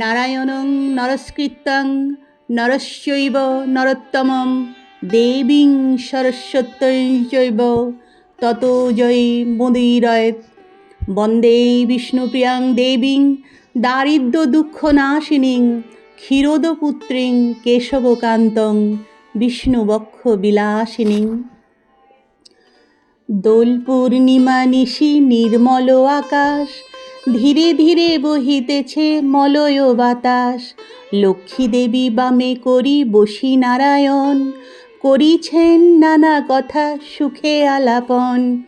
নারায়ণং নরস্কৃত্যং নরস্যৈব নরোত্তমম দেবীং সরস্বত্যৈ চৈব তত জয়ী মুদিরয়েত বন্দে বিষ্ণুপ্রিয়াং দেবীং দারিদ্র দুঃখ নাশিনীং ক্ষীরোদপুত্রীং কেশবকান্তং বিষ্ণুবক্ষ বিলাসিনীং। দোল পূর্ণিমা নিশি নির্মল আকাশ ধীরে ধীরে বহিতেছে মলয় বাতাস। লক্ষ্মী দেবী বামে করি বসি নারায়ণ। করিছেন নানা কথা সুখে আলাপন।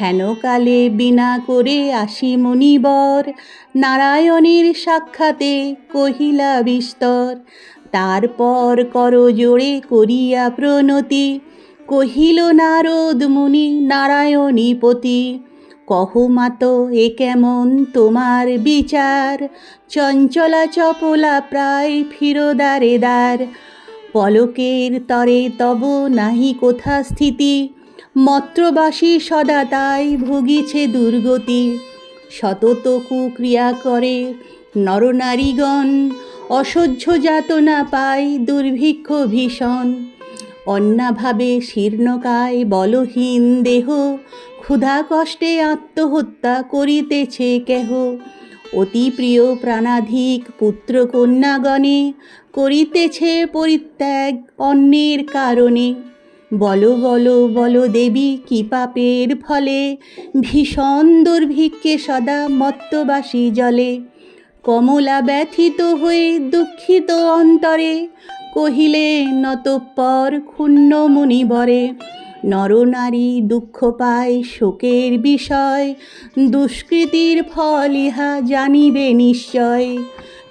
হেনকালে বিনা করে আসি মণিবর। নারায়ণের সাক্ষাতে কহিলা বিস্তর, তারপর কর জোড়ে করিয়া প্রণতি। কহিল, নারদ মুনি নারায়ণীপতি কহ মাত, এ কেমন তোমার বিচার? চঞ্চলা চপলা প্রায় ফিরোদারে দ্বার পলকের তরে তব নাহি কোথা স্থিতি? মত্রবাসী সদা তাই ভুগিছে দুর্গতি। সতত কুক্রিয়া করে নরনারীগণ, অসহ্য যাতনা পায় দুর্ভিক্ষ ভীষণ। অন্নাভাবে শীর্ণকায় বলহীন দেহ ক্ষুধা কষ্টে আত্মহত্যা করিতেছে কেহ। অতি প্রিয় প্রাণাধিক পুত্র কন্যাগণে করিতেছে পরিত্যাগ অন্যের কারণে। বলো বলো বলো দেবী, কি পাপের ফলে? ভীষণ দুর্ভিক্ষে সদা মত্তবাসী জলে। কমলা ব্যথিত হয়ে দুঃখিত অন্তরে কহিলে নতঃপর ক্ষুণ্ণ মুনিবরে নরনারী দুঃখ পায় শোকের বিষয়, দুষ্কৃতির ফল ইহা জানিবে নিশ্চয়।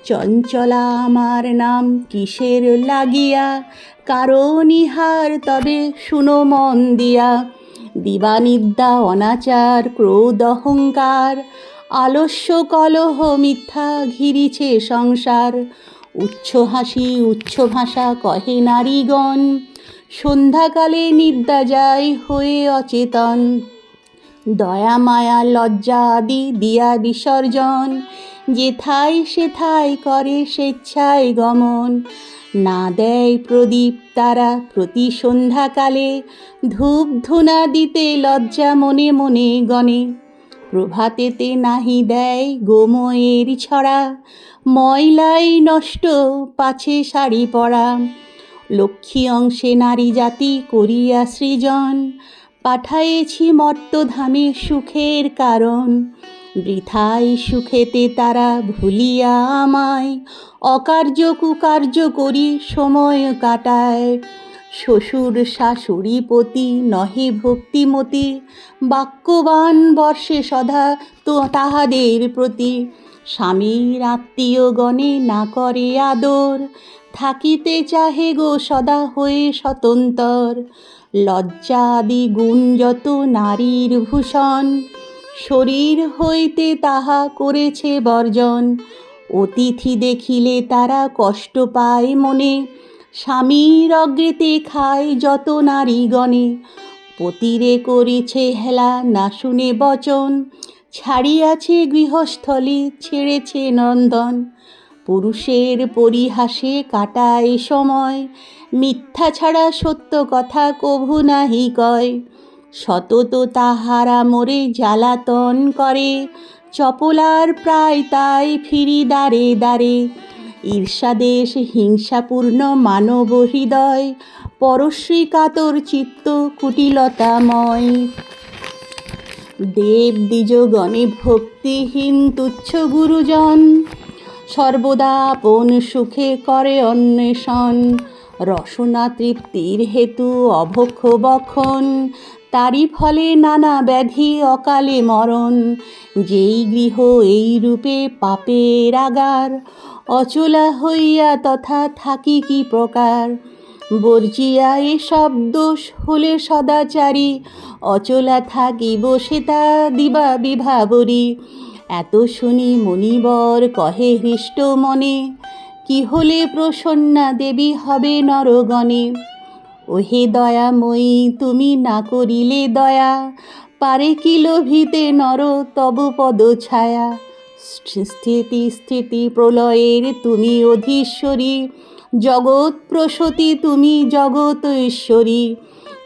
চঞ্চলা আমার নাম কিসের লাগিয়া, কারণ ইহার তবে শুনো মন দিয়া। দিবানিদ্যা অনাচার, ক্রোধ অহংকার, আলস্য কলহ মিথ্যা ঘিরিছে সংসার। উচ্চ হাসি উচ্চ ভাষা কহে নারীগণ সন্ধ্যাকালে নিদ্রা যায় হয়ে অচেতন। দয়া, মায়া, লজ্জা আদি দিয়া বিসর্জন। যেথায় সেথায় করে স্বেচ্ছায় গমন। না দেয় প্রদীপ তারা প্রতি সন্ধ্যাকালে। ধূপ ধুনা দিতে লজ্জা মনে মনে গণে প্রভাতেতে নাহি দেয় গোময়ের ছড়া। ময়লাই নষ্ট পাছে শাড়ি পরা। লক্ষ্মী অংশে নারী জাতি করিয়া সৃজন। পাঠায়েছি মর্তধামে সুখের কারণ। বৃথায় সুখেতে তারা ভুলিয়া আমায়। অকার্য কুকার্য করি সময় কাটায়। শ্বশুর শাশুড়ি পতি নহে ভক্তিমতি বাক্যবান বর্ষে সদা তো তাহাদের প্রতি। স্বামীর আত্মীয়গণে না করে আদর। থাকিতে চাহে গো সদা হয়ে স্বতন্তর লজ্জা আদি গুণ যত নারীর ভূষণ, শরীর হইতে তাহা করেছে বর্জন। অতিথি দেখিলে তারা কষ্ট পায় মনে, স্বামীর অগ্রেতে খায় যত নারীগণে। পতিরে করিছে হেলা, না শুনে বচন, ছাড়িয়াছে গৃহস্থলী, ছেড়েছে নন্দন। পুরুষের পরিহাসে কাটায় সময়। মিথ্যা ছাড়া সত্য কথা কভু নাহি কয়। সতত তাহারা মোরে জ্বালাতন করে। চপলার প্রায় তাই ফিরি দাঁড়ে দাঁড়ে ঈর্ষাদেশ হিংসাপূর্ণ মানব হৃদয়। পরশ্রী কাতর চিত্ত কুটিলতাময়। দেব দ্বিজগণে ভক্তিহীন তুচ্ছ গুরুজন। সর্বদা আপন সুখে করে অন্বেষণ। রসনা তৃপ্তির হেতু অভক্ষ বক্ষণ। তারই ফলে নানা ব্যাধি অকালে মরণ। যেই গৃহ এই রূপে পাপের আগার, অচলা হইয়া তথা থাকি কি প্রকার? বর্জিয়া এসব দোষ হলে সদাচারী, অচলা থাকি বসে তা দিবা বিভাবরী। এত শুনি মণিবর কহে হৃষ্ট মনে, কি হলে প্রসন্না দেবী হবে নরগণে? ওহে দয়াময়ী, তুমি না করিলে দয়া, পারে কি লোভিতে নর তব পদ ছায়া? স্থিতি স্থিতি প্রলয়ের তুমি অধীশ্বরী, জগৎ প্রসূতি তুমি জগত ঈশ্বরী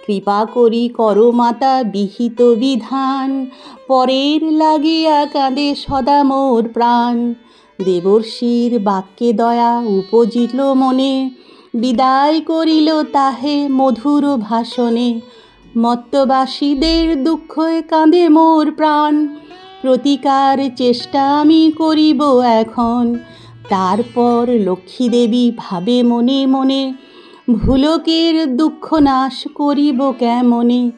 কৃপা করি করো মাতা বিহিত বিধান। পরের লাগিয়া কাঁদে সদা মোর প্রাণ। দেবর্ষির বাক্যে দয়া উপজিল মনে, বিদায় করিল তাহে মধুর ভাষণে। মত্তবাসীদের দুঃখে কাঁদে মোর প্রাণ। প্রতিকার চেষ্টা আমি করিব এখন। তারপর লক্ষ্মী দেবী ভাবে মনে মনে ভুলকের দুঃখ নাশ করিব কেমনে?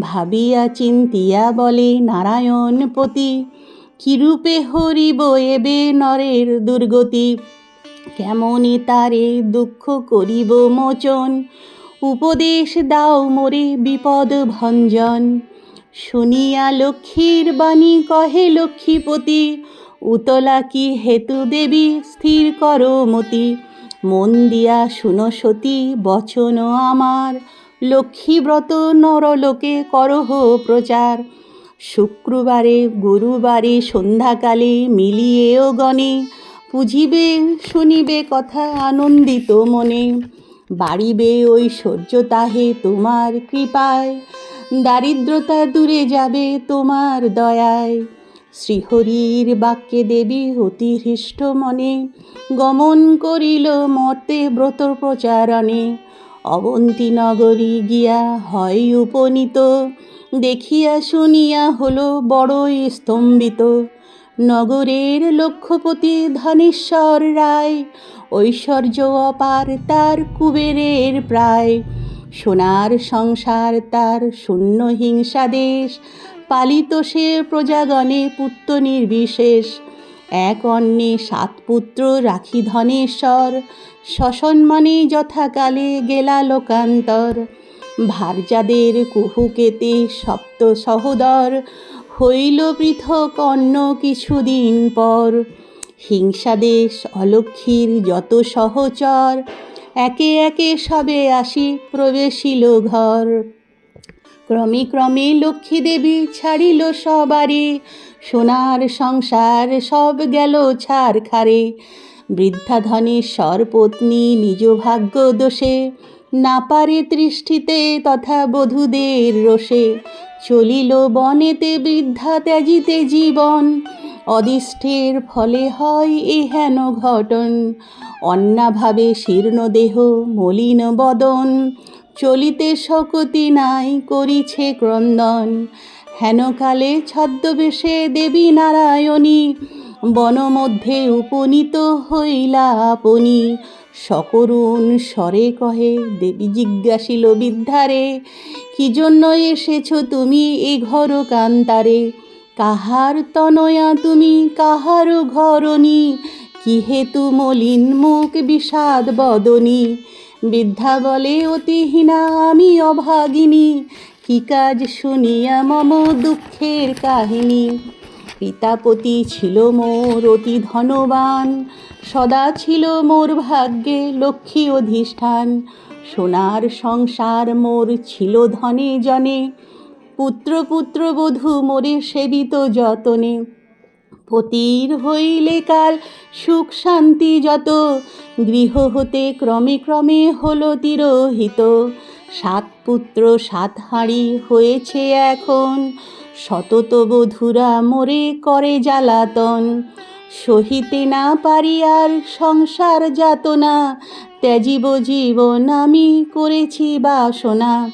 ভাবিয়া চিন্তিয়া বলে নারায়ণপতি কিরূপে হরিব এবে নরের দুর্গতি? কেমনে তারে দুঃখ করিব মোচন? উপদেশ দাও মোরে বিপদ ভঞ্জন। শুনিয়া লক্ষ্মীর বাণী কহে, লক্ষ্মীপতি, উতলা কি হেতু দেবী? স্থির করো মতি। মন দিয়া শুনো সতী, বচন আমার। লক্ষ্মীব্রত নরলোকে করহ প্রচার। শুক্রবারে, গুরুবারে, সন্ধ্যাকালে মিলিয়েও গণে পুজিবে, শুনিবে কথা আনন্দিত মনে। বাড়িবে ঐশ্বর্য তাহে তোমার কৃপায়। দারিদ্রতা দূরে যাবে তোমার দয়ায়। শ্রীহরির বাক্যে দেবী অতি হৃষ্ট মনে গমন করিল মর্তে ব্রত প্রচারণে। অবন্তী নগরী গিয়া হয় উপনীত, দেখিয়া শুনিয়া হলো বড়ই স্তম্ভিত। নগরের লক্ষ্যপতি ধনেশ্বর রায়, ঐশ্বর্য অপার তার কুবেরের প্রায়। সোনার সংসার তার শূন্য হিংসা দেশ পালিত সে প্রজাগণে পুত্র নির্বিশেষ। এক অন্নে সাত পুত্র রাখি ধনেশ্বর সসন্মানে যথাকালে গেলা লোকান্তর। ভারজাদের কুহুকেতে সপ্ত সহোদর, হইল পৃথক অন্য কিছুদিন পর। হিংসাদেশ অলক্ষীর যত সহচর, একে একে সবে আসি প্রবেশিল ঘর। ক্রমে ক্রমে লক্ষ্মী দেবী ছাড়িল সবারে। সোনার সংসার সব গেল ছাড় খারে বৃদ্ধা ধনেশ্বর পত্নী নিজ ভাগ্য দোষে। না পারে তৃষ্টিতে তথা বধূদের রোষে। চলিল বনেতে বৃদ্ধা ত্যাজিতে জীবন। অদিষ্টের ফলে হয় এ হেন ঘটন। অন্যাভাবে শীর্ণ দেহ, মলিন বদন। চলিতে শকতি নাই করিছে ক্রন্দন। হেনকালে ছদ্মবেশে দেবী নারায়ণী, বনমধ্যে উপনীত হইলা আপনি। সকরুণ স্বরে কহে, দেবী জিজ্ঞাসিল বিদ্ধারে, কি জন্য এসেছ তুমি এ ঘর কান্তারে? কাহার তনয়া তুমি, কাহার ঘরণী? কি হেতু মলিন মুখ বিষাদ বদনী? বৃদ্ধা বলে, অতিহীনা, আমি অভাগিনী। কি কাজ শুনিয়া মম দুঃখের কাহিনী। পিতাপতি ছিল মোর অতি ধনবান, সদা ছিল মোর ভাগ্যে লক্ষ্মী অধিষ্ঠান। সোনার সংসার মোর ছিল ধনে জনে, পুত্র পুত্র বধূ মোরে সেবিত যতনে। পতির হইলে কাল সুখ শান্তি যত। গৃহ হতে ক্রমে ক্রমে হলো তিরোহিত। সাত পুত্র, সাত হাঁড়ি হয়েছে এখন। শতত বধুরা মোরে করে জ্বালাতন। সহিতে না পারি আর সংসার যাতনা। ত্যাজিব জীবন আমি করেছি বাসনা।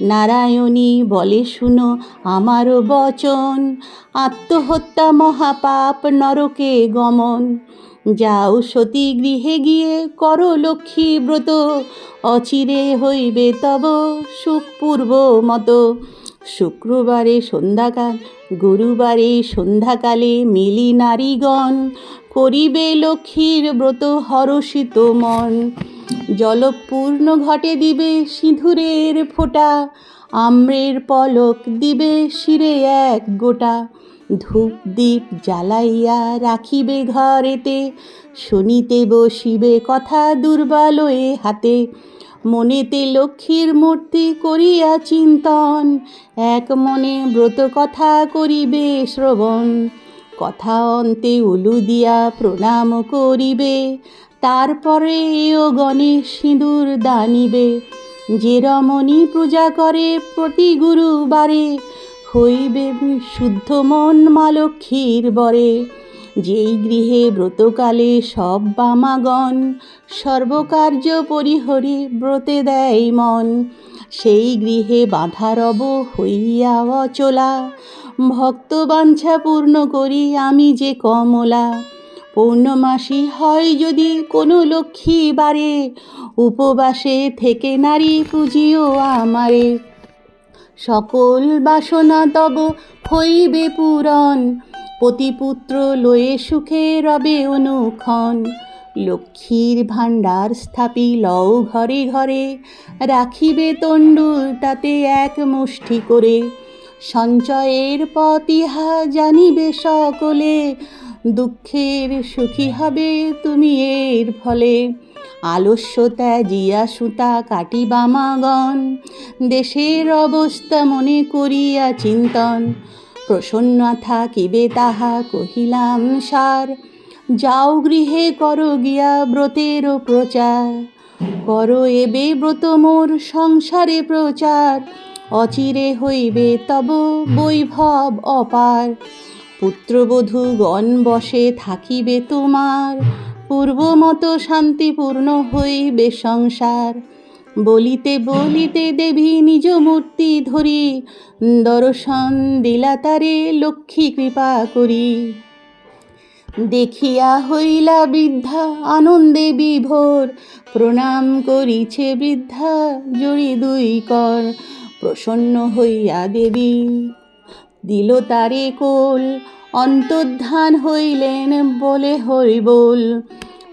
নারায়ণী বলে শুনো আমারও বচন। আত্মহত্যা মহাপাপ নরকে গমন। যাও সতী গৃহে গিয়ে করো লক্ষ্মী ব্রত। অচিরে হইবে তব সুখপূর্ব মতো। শুক্রবারে সন্ধ্যাকাল, গুরুবারে সন্ধ্যাকালে মিলি নারীগণ করিবে লক্ষ্মীর ব্রত হরষিত মন। জলপূর্ণ ঘটে দিবে সিঁধুরের ফোঁটা, আম্রের পলক দিবে শিরে এক গোটা। ধূপ দীপ জ্বালাইয়া রাখিবে ঘরেতে, শুনিতে বসিবে কথা দুর্বালয়ে হাতে। মনেতে লক্ষ্মীর মূর্তি করিয়া চিন্তন, এক মনে ব্রত কথা করিবে শ্রবণ। কথা অন্তে উলু দিয়া প্রণাম করিবে তারপরে এও গণেশ সিঁদুর দানিবে। যে রমণী পূজা করে প্রতি গুরুবারে, হইবে শুদ্ধ মন মা লক্ষ্মীর বরে। যেই গৃহে ব্রতকালে সব বামাগণ সর্বকার্য পরিহরি ব্রতে দেয় মন, সেই গৃহে বাধা রব হইয়া অচলা। ভক্ত বাঞ্ছা পূর্ণ করি আমি যে কমলা। পৌর্ণমাসী হয় যদি কোনো লক্ষ্মী বারে, উপবাসে থেকে নারী পুজিও আমারে। সকল বাসনা তব হইবে পূরণ পতিপুত্র লয়ে সুখে রবে অনুক্ষণ। লক্ষ্মীর ভাণ্ডার স্থাপি লও ঘরে ঘরে, রাখিবে তণ্ডুল তাতে এক মুষ্টি করে। সঞ্চয়ের পথ ইহা জানিবে সকলে দুঃখের সুখী হবে তুমি এর ফলে। আলস্য ত্যাজিয়া সুতা কাটিবামাগণ দেশের অবস্থা মনে করিয়া চিন্তন। প্রসন্ন থাকিবে তাহা কহিলাম সার। যাও গৃহে কর গিয়া ব্রতেরও প্রচার। করো এবে ব্রত মোর সংসারে প্রচার। অচিরে হইবে তব বৈভব অপার। পুত্রবধূ গণ বসে থাকিবে তোমার। পূর্বমতো শান্তিপূর্ণ হইবে সংসার। বলিতে বলিতে দেবী নিজ মূর্তি ধরি, দর্শন দিলা তারে লক্ষ্মী কৃপা করি। দেখিয়া হইলা বৃদ্ধা আনন্দে বিভোর, প্রণাম করিছে বৃদ্ধা জড়ি দুই কর, প্রসন্ন হইয়া দেবী। দিল তারে কোল, অন্তর্ধান হইলেন বলে হরিবোল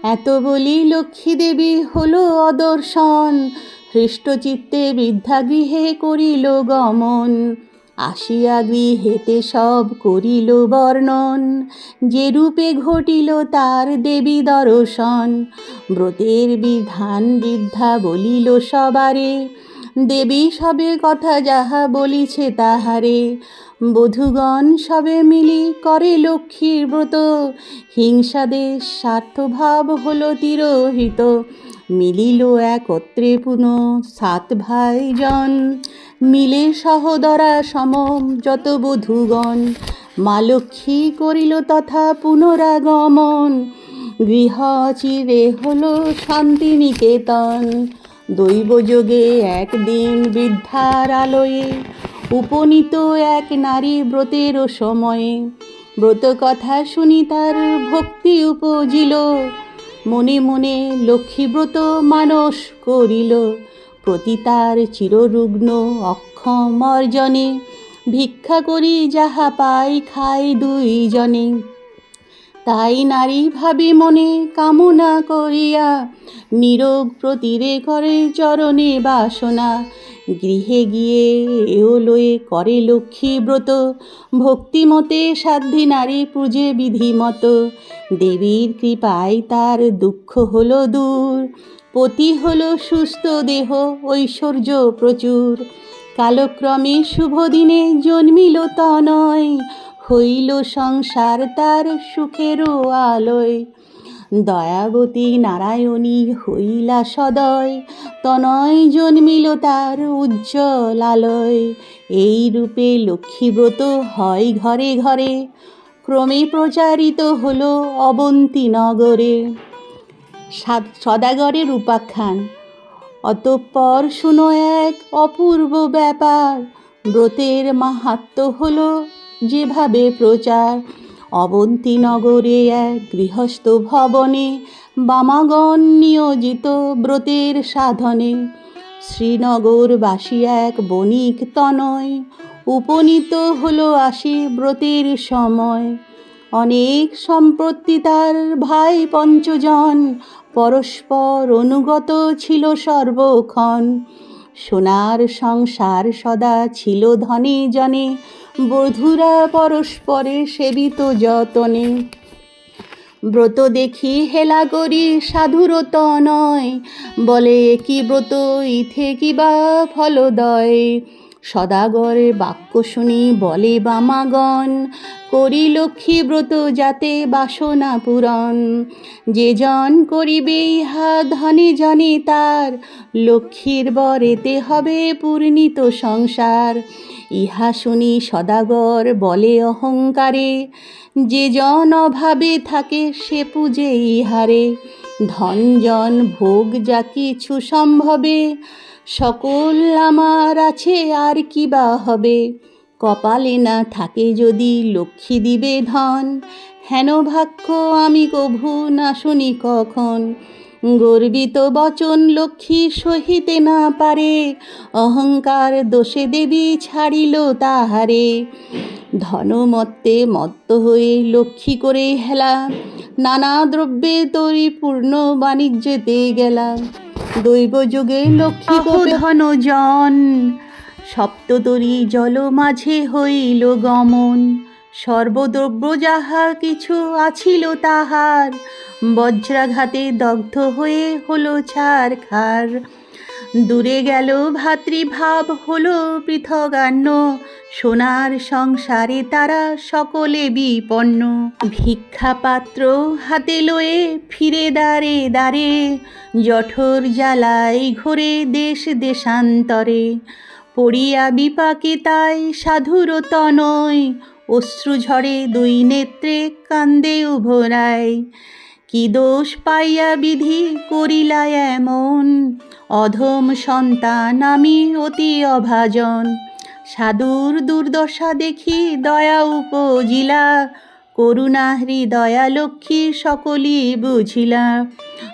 এত বলি লক্ষ্মী দেবী হলো অদর্শন হৃষ্টচিত্তে বৃদ্ধাগৃহে করিল গমন। আসিয়া গৃহেতে সব করিল বর্ণন, যে রূপে ঘটিল তার দেবী দর্শন। ব্রতের বিধান বৃদ্ধা বলিল সবারে, দেবী সবে কথা যাহা বলিছে তাহারে। বধূগণ সবে মিলি করে লক্ষ্মীর ব্রত। হিংসাদেশ স্বার্থভাব হলো তিরোহিত। মিলিল একত্রে পুন সাত ভাইজন। মিলে সহদরা সম, যত বধূগণ। মা লক্ষ্মী করিল তথা পুনরাগমন। গৃহ চিরে হলো শান্তিনিকেতন। দৈবযোগে একদিন বৃদ্ধার আলোয়ে উপনীত এক নারী ব্রতের সময়ে। ব্রত কথা শুনি তার ভক্তি উপজিল। মনে মনে লক্ষ্মীব্রত মানস করিল। প্রতি তার চিররুগ্ন অক্ষম অর্জনে। ভিক্ষা করি যাহা পাই খাই দুইজনে। তাই নারী ভাবি মনে কামনা করিয়া, নিরোগ প্রতিরে করে চরণে বাসনা। গৃহে গিয়ে এও লয়ে করে লক্ষ্মী ব্রত ভক্তিমতে সাধ্যী নারী পূজে বিধিমত দেবীর কৃপায় তার দুঃখ হলো দূর, পতি হলো সুস্থ দেহ, ঐশ্বর্য প্রচুর। কালক্রমে শুভ দিনে জন্মিল তনয় হইল সংসার তার সুখেরও আলোয়। দয়াবতী নারায়ণী হইলা সদয়, তনয় জন্মিল তার উজ্জ্বল আলয়। এই রূপে লক্ষ্মীব্রত হয় ঘরে ঘরে, ক্রমে প্রচারিত হলো অবন্তী নগরে। সাদ- সদাগরের উপাখ্যান অতঃপর শুনো এক অপূর্ব ব্যাপার, ব্রতের মাহাত্ম হলো যেভাবে প্রচার অবন্তী নগরে এক গৃহস্থ ভবনে বামাগণ নিয়োজিত ব্রতের সাধনে শ্রীনগরবাসী এক বণিক তনয় উপনীত হলো আসি ব্রতের সময়। অনেক সম্পত্তি তার ভাই পঞ্চজন, পরস্পর অনুগত ছিল সর্বক্ষণ। সোনার সংসার সদা ছিল ধনে জনে বধূরা পরস্পরে সেবিত যতনে। ব্রত দেখি হেলা করি সাধুরত নয়, বলে কি ব্রত ইথে কিবা ফলদয়? সদাগরের বাক্য শুনি বলে বামাগণ, করি লক্ষ্মী ব্রত যাতে বাসনা পূরণ। যে জন করিবে ইহা ধনে জনে তার, লক্ষ্মীর বরেতে হবে পূর্ণিত সংসার। ইহা শুনি সদাগর বলে অহংকারে, যে জন অভাবে থাকে সে পূজে ইহারে। ধন জন ভোগ যা কিছু সম্ভবে সকল আমার আছে, আর কি বা হবে? কপালে না থাকে যদি লক্ষ্মী দিবে ধন, হেন ভাক্য আমি কভু না শুনি কখন? গর্বিত বচন লক্ষ্মী সহিতে না পারে, অহংকার দোষে দেবী ছাড়িল তাহারে। ধনমত্তে মত্ত হয়ে লক্ষ্মী করে হেলা, নানা দ্রব্যে পরিপূর্ণ বাণিজ্যেতে গেলা। দৈব যুগে লক্ষ্মী ধন জন সপ্ততরী জল মাঝে হইল গমন। সর্বদ্রব্য যাহা কিছু আছিল তাহার বজ্রাঘাতে দগ্ধ হয়ে হলো ছাড় খার দূরে গেল ভাতৃভাব হলো পৃথগান্য সোনার সংসারে তারা সকলে বিপন্ন। ভিক্ষা পাত্র হাতে লয়ে ফিরে দাঁড়ে দাঁড়ে জঠর জ্বালায় ঘোরে দেশ দেশান্তরে। পড়িয়া বিপাকে তাই সাধুর তনয়, অশ্রু ঝরে দুই নেত্রে কান্দে উভরায়। কি দোষ পাইয়া বিধি করিলা এমন? অধম সন্তান আমি অতি অভাজন। সাধুর দুর্দশা দেখি দয়া উপজিলা। করুণা হৃদয়া লক্ষ্মী সকলই বুঝিলা।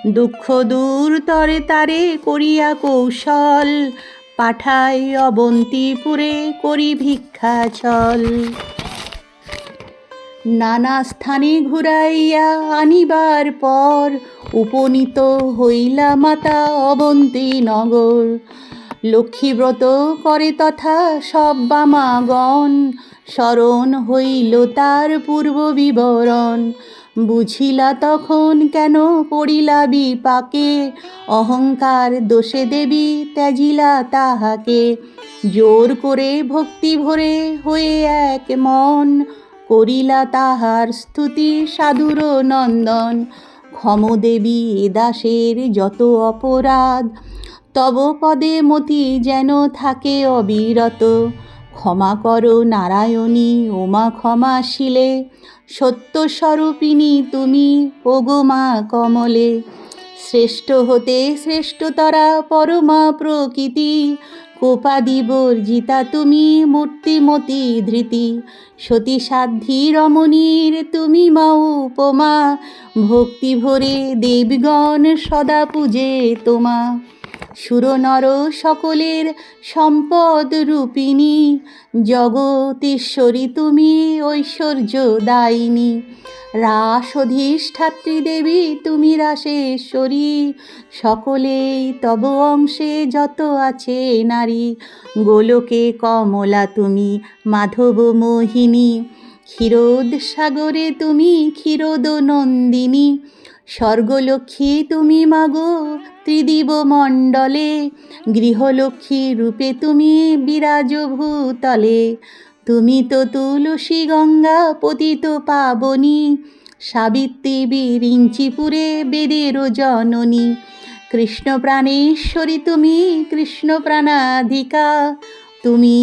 দুঃখ দূর তরে তারে করিয়া কৌশল। পাঠাই অবন্তিপুরে করি ভিক্ষা ছল নানা স্থানে ঘুরাইয়া আনিবার পর উপনীত হইলা মাতা অবন্তী নগর। লক্ষ্মীব্রত করে তথা সব বামাগণ স্মরণ হইল তার পূর্ব বিবরণ। বুঝিলা তখন কেন পড়িলা বিপাকে, অহংকার দোষে দেবী ত্যাজিলা তাহাকে। জোর করে ভক্তি ভরে হয়ে এক মন করিলা তাহার স্তুতি সাধুর নন্দন। ক্ষমদেবী এ দাসের যত অপরাধ, তব পদে মতি যেন থাকে অবিরত। ক্ষমা করো নারায়ণী, ওমা ক্ষমাশীলে সত্যস্বরূপিণী তুমি ওগোমা কমলে। শ্রেষ্ঠ হতে শ্রেষ্ঠতরা পরমা প্রকৃতি কোপাদি জিতা তুমি মূর্তিমতি ধৃতি। সতী সাধ্যি রমণীর তুমি মা উপমা। ভক্তি ভরে দেবগণ সদা পূজে তোমা। সুরনর সকলের সম্পদ রূপিণী। জগতেশ্বরী তুমি ঐশ্বর্য দায়িনী রাস অধিষ্ঠাত্রী দেবী তুমি রাসেশ্বরী। সকলেই তব অংশে যত আছে নারী। গোলকে কমলা তুমি মাধব মোহিনী। ক্ষীরোদ সাগরে তুমি ক্ষীরোদ নন্দিনী। স্বর্গলক্ষ্মী তুমি মাগো ত্রিদিব মণ্ডলে গৃহলক্ষ্মী রূপে তুমি বিরাজ ভূতলে তুমি তো তুলসী গঙ্গা পতিত পাবনী, সাবিত্রী বিরিঞ্চিপুরে বেদেরও জননী। কৃষ্ণ প্রাণেশ্বরী তুমি কৃষ্ণ প্রাণাধিকা, তুমি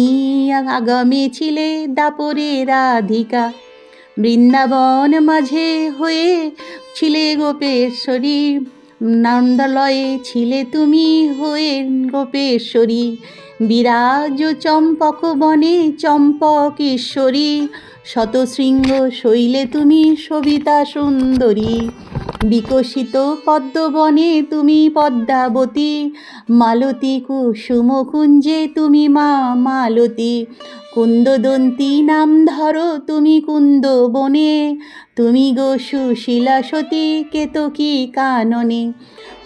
আগামী ছিলে দাপরে রাধিকা। বৃন্দাবন মাঝে হয়ে ছিলে গোপেশ্বরী। নন্দলয়ে ছিলে তুমি হয়ে গোপেশ্বরী। বিরাজ চম্পক বনে চম্পকেশ্বরী শতশৃঙ্গ শৈলে তুমি সবিতা সুন্দরী। বিকশিত পদ্মবনে তুমি পদ্মাবতী। মালতী কুসুম কুঞ্জে তুমি মা মালতী। কুন্দদন্তী নাম ধরো তুমি কুন্দ বনে তুমি গো সুশীলা সতী, কেতকী কাননে।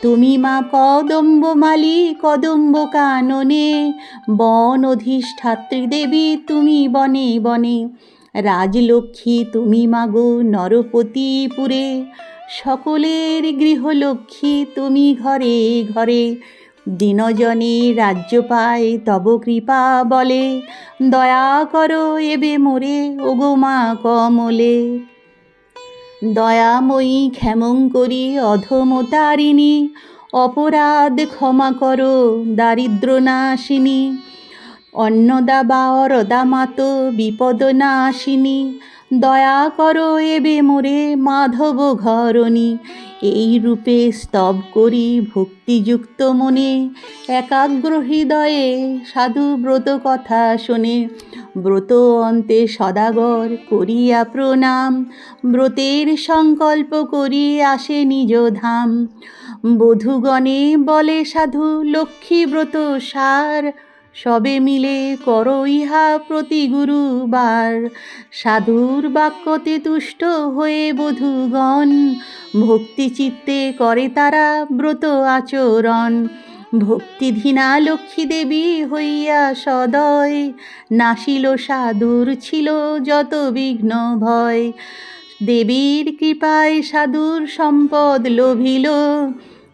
তুমি মা কদম্ব মালি, কদম্ব কাননে। বন অধিষ্ঠাত্রী দেবী, তুমি বনে বনে। রাজলক্ষ্মী, তুমি মাগো নরপতিপুরে। সকলের গৃহলক্ষ্মী, তুমি ঘরে ঘরে। দিনজনে রাজ্য পায় তব কৃপা বলে। দয়া করো এবে মোরে, ওগো মা কমলে। দয়াময়ী ক্ষেমং করি, অধমতারিণী। অপরাধ ক্ষমা করো, দারিদ্র নাশিনী। অন্নদা বা অরদা মাতো বিপদ না নাশিনী। দয়া করো এবে মোরে মাধব ঘরণী। এই রূপে স্তব করি ভক্তিযুক্ত মনে। একাগ্র হৃদয়ে সাধু ব্রত কথা শোনে। ব্রত অন্তে সদাগর করিয়া প্রণাম। ব্রতের সংকল্প করি আসে নিজ ধাম। বধুগণে বলে সাধু, লক্ষ্মী ব্রত সার। সবে মিলে করো ইহা প্রতি গুরুবার। সাধুর বাক্যতে তুষ্ট হয়ে বধূগণ, ভক্তি চিত্তে করে তারা ব্রত আচরণ। ভক্তিধীনা লক্ষ্মী দেবী হইয়া সদয়, নাসিল সাধুর ছিল যত বিঘ্ন ভয়। দেবীর কৃপায় সাধুর সম্পদ লোভিল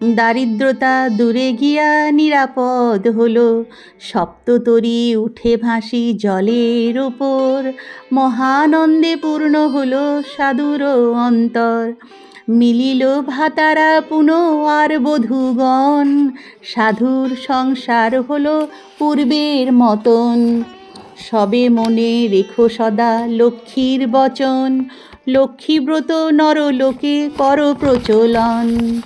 দারিদ্রতা দূরে গিয়া নিরাপদ হলো। সপ্ততরী উঠে ভাসি জলের ওপর মহানন্দে পূর্ণ হলো সাধুর অন্তর। মিলিল ভাতারা পুন আর বধূগণ। সাধুর সংসার হলো পূর্বের মতন। সবে মনে রেখো সদা লক্ষ্মীর বচন। লক্ষ্মীব্রত নরলোকে কর প্রচলন।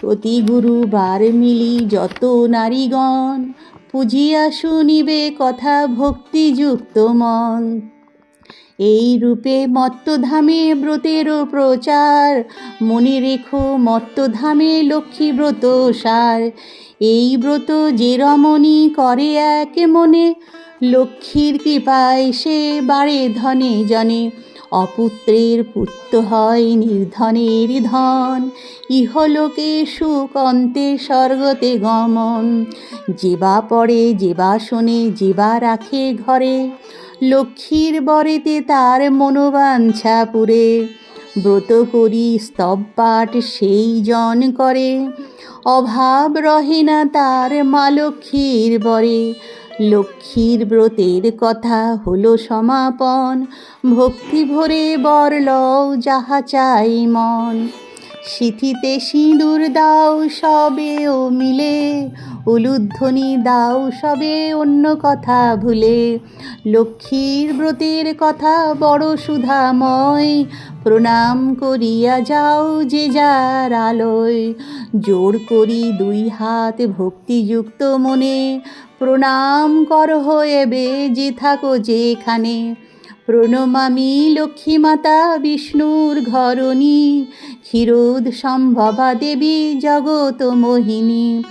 প্রতি গুরুবার মিলি যত নারীগণ, পুজিয়া শুনিবে কথা ভক্তিযুক্ত মন। এই রূপে মত্তধামে ব্রতেরও প্রচার, মনে রেখো মত্তধামে লক্ষ্মী ব্রত সার। এই ব্রত যে রমণী করে এক মনে, লক্ষ্মীর কৃপায় সে বাড়ে ধনে জনে। অপুত্রের পুত্র হয় নির্ধনের ধন। ইহলোকে সুখ অন্তে স্বর্গতে গমন। যেবা পড়ে, যেবা শোনে, যেবা রাখে ঘরে। লক্ষ্মীর বরেতে তার মনোবাঞ্ছা পুরে। ব্রত করি, স্তব পাঠ সেই জন করে। অভাব রহে না তার মা লক্ষ্মীর বরে। লক্ষ্মীর ব্রতের কথা হলো সমাপন। ভক্তি ভরে বর লও যাহা চাই মন। সিথিতে সিঁদুর দাও সবে ও মিলে উলুধ্বনি দাও সবে অন্য কথা ভুলে। লক্ষ্মীর ব্রতের কথা বড় সুধাময়, প্রণাম করিয়া যাও যে যার আলোয়। জোর করি দুই হাত ভক্তিযুক্ত মনে, প্রণাম কর এবে যে থাকো যেখানে। প্রণমামি লক্ষ্মী মাতা বিষ্ণুর ঘরণী, ক্ষীরোদ সম্ভবা দেবী জগত মোহিনী।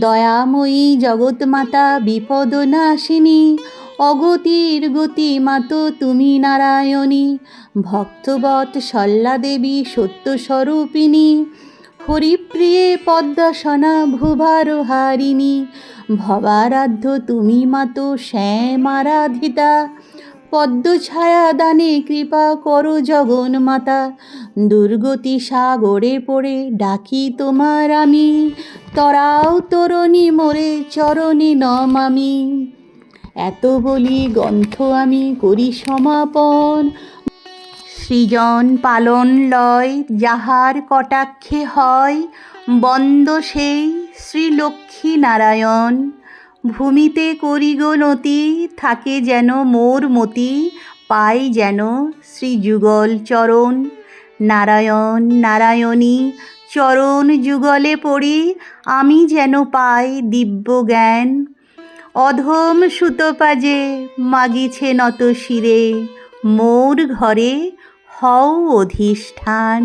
দয়াময়ী জগৎ মাতা বিপদ নাশিনী, অগতির গতি মাতো তুমি নারায়ণী। ভক্তবৎ সল্লা দেবী সত্যস্বরূপিণী হরিপ্রিয়ে পদ্মাসনা ভুভার হারিণী। ভবারাধ্য তুমি মাতো শ্যামারাধিতা পদ্মছায়া দানে কৃপা করো জগন মাতা দুর্গতি সাগরে পড়ে ডাকি তোমার আমি। তরাও তরণী মোরে চরণে নমামি এত বলি গ্রন্থ আমি করি সমাপন। সৃজন পালন লয়, যাহার কটাক্ষে হয়। বন্দ সেই শ্রীলক্ষ্মী নারায়ণ। ভূমিতে করি গো নতি, থাকে যেন মোর মতি, পাই যেন শ্রীযুগল চরণ। নারায়ণ, নারায়ণী, চরণ যুগলে পড়ি, আমি যেন পাই দিব্য জ্ঞান। অধম সুতপাজে মাগিছে নত শিরে, মোর ঘরে হও অধিষ্ঠান।